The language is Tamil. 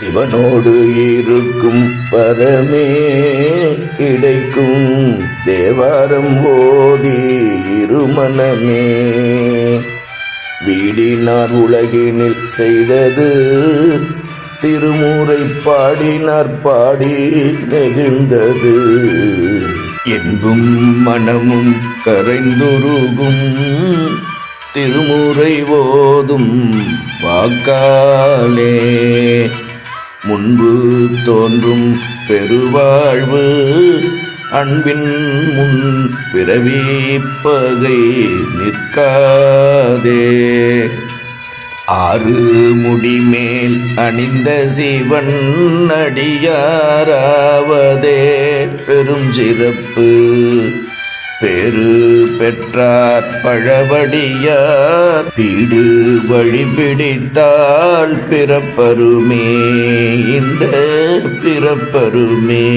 சிவனோடு இருக்கும் பரமே கிடைக்கும். தேவாரம் ஓதி இருமனமே. வீடினார் உலகினில் செய்தது திருமுறை பாடினார் பாடி நெகிழ்ந்தது. என்பும் மனமும் கரைந்துருகும் திருமுறை ஓதும் வாக்காலே. முன்பு தோன்றும் பெருவாழ்வு அன்பின் முன் பிறவி பகை நிற்காதே. ஆறு முடிமேல் அணிந்த சிவன் அடியாராவதே. பெரும் சிறப்பு பெரு பெற்றார் பழவடியார். பீடு வழி பிடித்தால் பிறப்பருமே. இந்த பிறப்பருமே.